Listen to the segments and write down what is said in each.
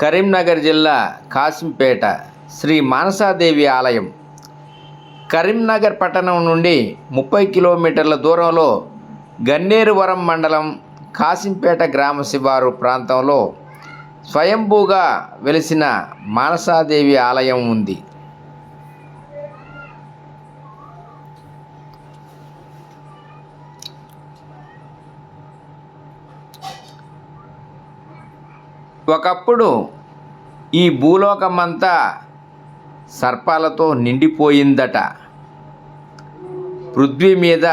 కరీంనగర్ జిల్లా కాసింపేట శ్రీ మానసాదేవి ఆలయం. కరీంనగర్ పట్టణం నుండి ముప్పై కిలోమీటర్ల దూరంలో గన్నేరువరం మండలం కాసింపేట గ్రామ శివారు ప్రాంతంలో స్వయంభూగా వెలిసిన మానసాదేవి ఆలయం ఉంది. ఒకప్పుడు ఈ భూలోకమంతా సర్పాలతో నిండిపోయిందట. పృథ్వీ మీద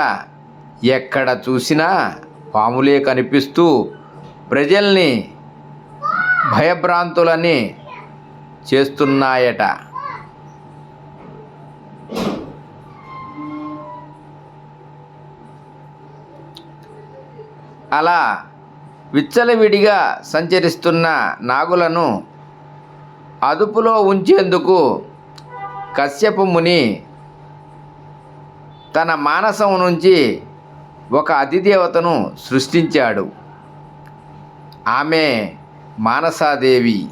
ఎక్కడ చూసినా పాములే కనిపిస్తూ ప్రజల్ని భయభ్రాంతులని చేస్తున్నాయట. అలా విచ్చలవిడిగా సంచరిస్తున్న నాగులను అదుపులో ఉంచేందుకు కశ్యప ముని తన మానసం నుంచి ఒక అతిదేవతను సృష్టించాడు. ఆమె మానసాదేవి.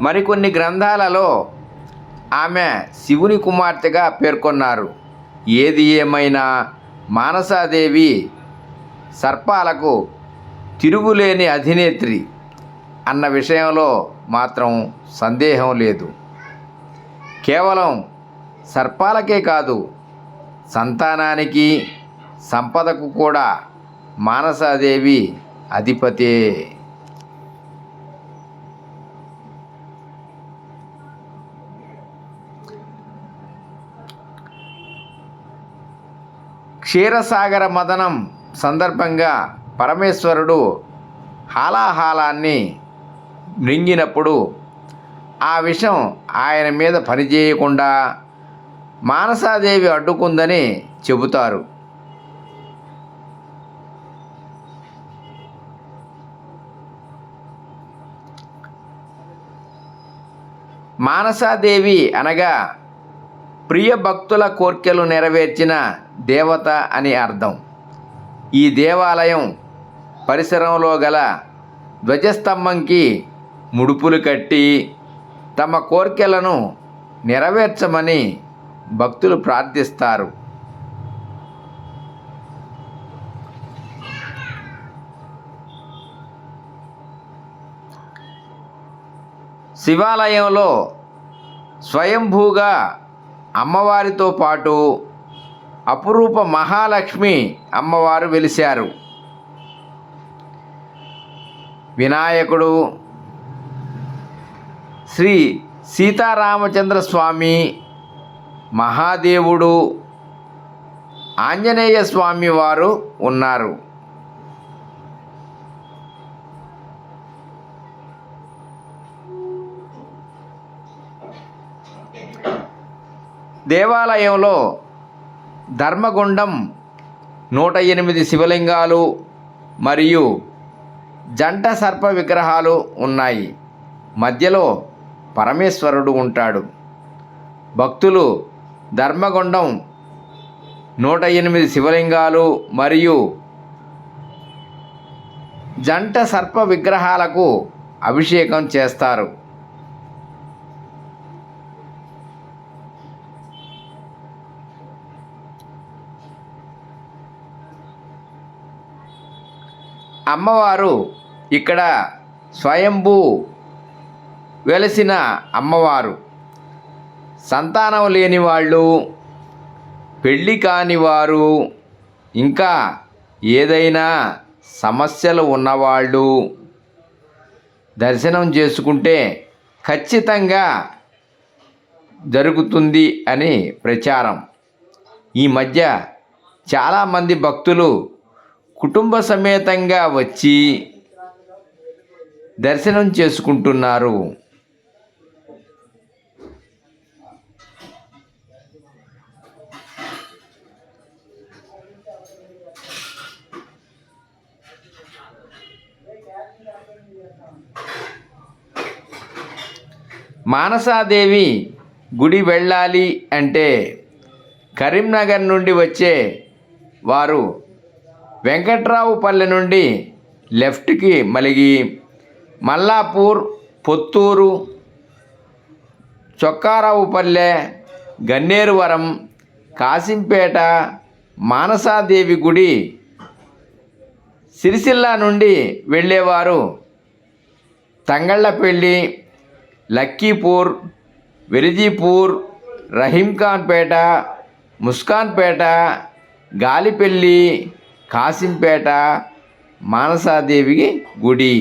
మరికొన్ని గ్రంథాలలో ఆమె శివుని కుమార్తెగా పేర్కొన్నారు. ఏది ఏమైనా మానసాదేవి సర్పాలకు తిరుగులేని అధినేత్రి అన్న విషయంలో మాత్రం సందేహం లేదు. కేవలం సర్పాలకే కాదు సంతానానికి సంపదకు కూడా మానసాదేవి అధిపతే. క్షీరసాగర మదనం సందర్భంగా పరమేశ్వరుడు హాలాహాలాన్ని మృంగినప్పుడు ఆ విషం ఆయన మీద పనిచేయకుండా మానసాదేవి అడ్డుకుందని చెబుతారు. మానసాదేవి అనగా ప్రియ భక్తుల కోర్కెలు నెరవేర్చిన దేవత అని అర్థం. ఈ దేవాలయం పరిసరంలో గల ధ్వజస్తంభంకి ముడుపులు కట్టి తమ కోర్కెలను నెరవేర్చమని భక్తులు ప్రార్థిస్తారు. శివాలయంలో స్వయంభూగా అమ్మవారితో పాటు అపురూప మహాలక్ష్మి అమ్మవారు వెలిశారు. వినాయకుడు శ్రీ సీతారామచంద్ర స్వామి మహాదేవుడు ఆంజనేయ స్వామి వారు ఉన్నారు. దేవాలయంలో ధర్మగుండం నూట ఎనిమిది శివలింగాలు మరియు జంట సర్ప విగ్రహాలు ఉన్నాయి. మధ్యలో పరమేశ్వరుడు ఉంటాడు. భక్తులు ధర్మగుండం నూట ఎనిమిది శివలింగాలు మరియు జంట సర్ప విగ్రహాలకు అభిషేకం చేస్తారు. అమ్మవారు ఇక్కడ స్వయంభూ వెలసిన అమ్మవారు. సంతానం లేని వాళ్ళు పెళ్ళి కాని వారు ఇంకా ఏదైనా సమస్యలు ఉన్నవాళ్ళు దర్శనం చేసుకుంటే ఖచ్చితంగా జరుగుతుంది అని ప్రచారం. ఈ మధ్య చాలామంది భక్తులు కుటుంబ సమేతంగా వచ్చి దర్శనం చేసుకుంటున్నారు. మానసాదేవి గుడి వెళ్ళాలి అంటే కరీంనగర్ నుండి వచ్చే వారు వెంకట్రావుపల్లె నుండి లెఫ్ట్కి మలిగి మల్లాపూర్ పొత్తూరు చొక్కారావుపల్లె గన్నేరువరం కాసింపేట మానసాదేవి గుడి సిరిసిల్ల నుండి వెళ్ళేవారు. తంగళ్ళపల్లి లక్కీపూర్ వెరిజీపూర్ రహీంఖాన్పేట ముస్కాన్పేట గాలిపల్లి కాసింపేట మానసాదేవి గుడి.